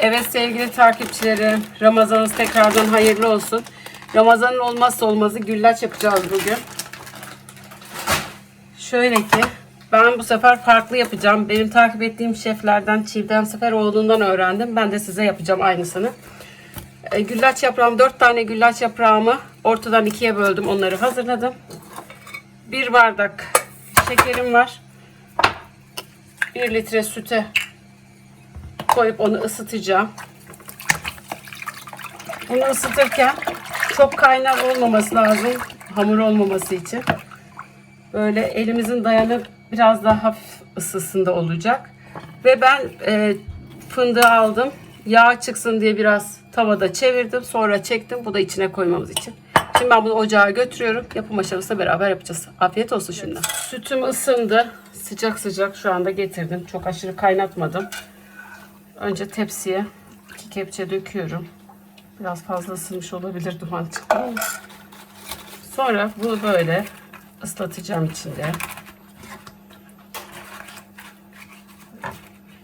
Evet sevgili takipçilerim, Ramazanınız tekrardan hayırlı olsun. Ramazanın olmazsa olmazı güllaç yapacağız bugün. Şöyle ki, ben bu sefer farklı yapacağım. Benim takip ettiğim şeflerden, Çiğdem Seferoğlu'ndan öğrendim. Ben de size yapacağım aynısını. E, güllaç yaprağım, 4 tane güllaç yaprağımı ortadan ikiye böldüm. Onları hazırladım. Bir bardak şekerim var. 1 litre süte koyup onu ısıtacağım. Bunu ısıtırken çok kaynar olmaması lazım. Hamur olmaması için. Böyle elimizin dayanıp biraz daha hafif ısısında olacak. Ve ben e, fındığı aldım. Yağ çıksın diye biraz tavada çevirdim. Sonra çektim. Bu da içine koymamız için. Şimdi ben bunu ocağa götürüyorum. Yapım aşamasında beraber yapacağız. Afiyet olsun şimdi. Sütüm ısındı. Sıcak sıcak şu anda getirdim. Çok aşırı kaynatmadım. Önce tepsiye iki kepçe döküyorum. Biraz fazla ısınmış olabilir duman çıktı. Sonra bunu böyle ıslatacağım içinde.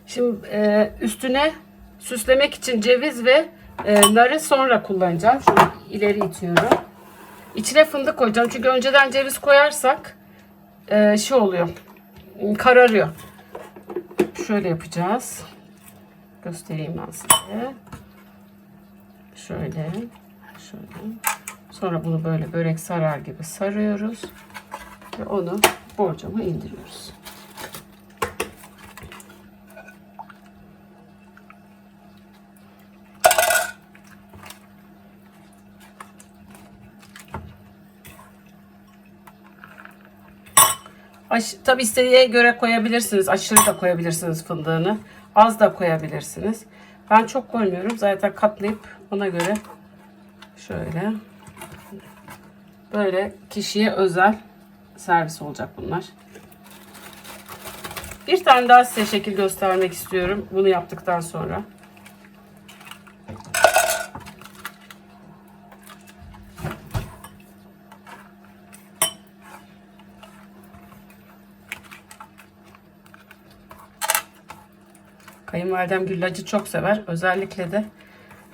Şimdi e, üstüne süslemek için ceviz ve e, narı sonra kullanacağım. Şunu ileri itiyorum. İçine fındık koyacağım. Çünkü önceden ceviz koyarsak e, şey oluyor. Kararıyor. Şöyle yapacağız. Göstereyim ben size. Şöyle. Şöyle. Sonra bunu böyle börek sarar gibi sarıyoruz. Ve onu borcama indiriyoruz. Aş, tabi istediğine göre koyabilirsiniz. Aşırı da koyabilirsiniz fındığını. Az da koyabilirsiniz. Ben çok koymuyorum. Zaten katlayıp ona göre şöyle böyle kişiye özel servis olacak bunlar. Bir tane daha size şekil göstermek istiyorum. Bunu yaptıktan sonra. Kayınvalidem güllacı çok sever. Özellikle de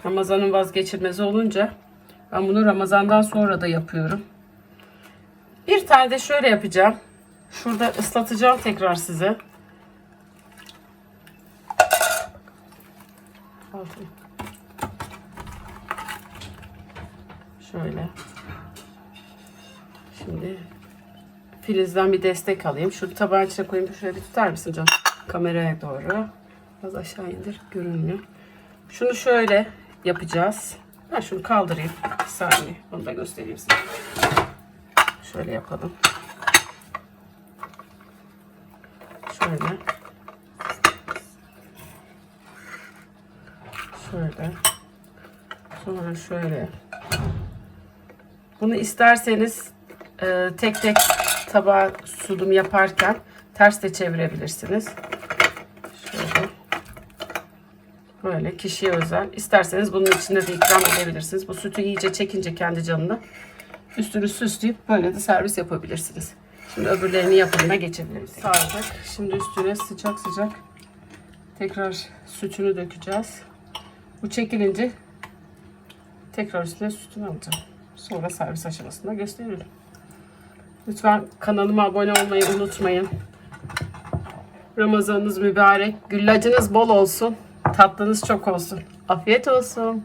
Ramazan'ın vazgeçilmezi olunca ben bunu Ramazan'dan sonra da yapıyorum. Bir tane de şöyle yapacağım. Şurada ıslatacağım tekrar size. Şöyle. Şimdi Filiz'den bir destek alayım. Şu tabağın içine koyayım. Şöyle bir tutar mısın canım? Kameraya doğru. Biraz aşağı indir. Görünmüyor. Şunu şöyle yapacağız. Ben şunu kaldırayım. Bir saniye. Onu da göstereyim size. Şöyle yapalım. Şöyle. Şöyle. Sonra şöyle. Bunu isterseniz e, tek tek tabağa sunum yaparken ters de çevirebilirsiniz. Şöyle. Böyle kişiye özel. İsterseniz bunun içinde de ikram edebilirsiniz. Bu sütü iyice çekince kendi canına üstünü süsleyip böyle de servis yapabilirsiniz. Şimdi öbürlerini yapımına geçebiliriz. Sardık. Şimdi üstüne sıcak sıcak tekrar sütünü dökeceğiz. Bu çekilince tekrar üstüne sütünü alacağım. Sonra servis aşamasında gösteririm. Lütfen kanalıma abone olmayı unutmayın. Ramazanınız mübarek. Güllacınız bol olsun. Tatlınız çok olsun. Afiyet olsun.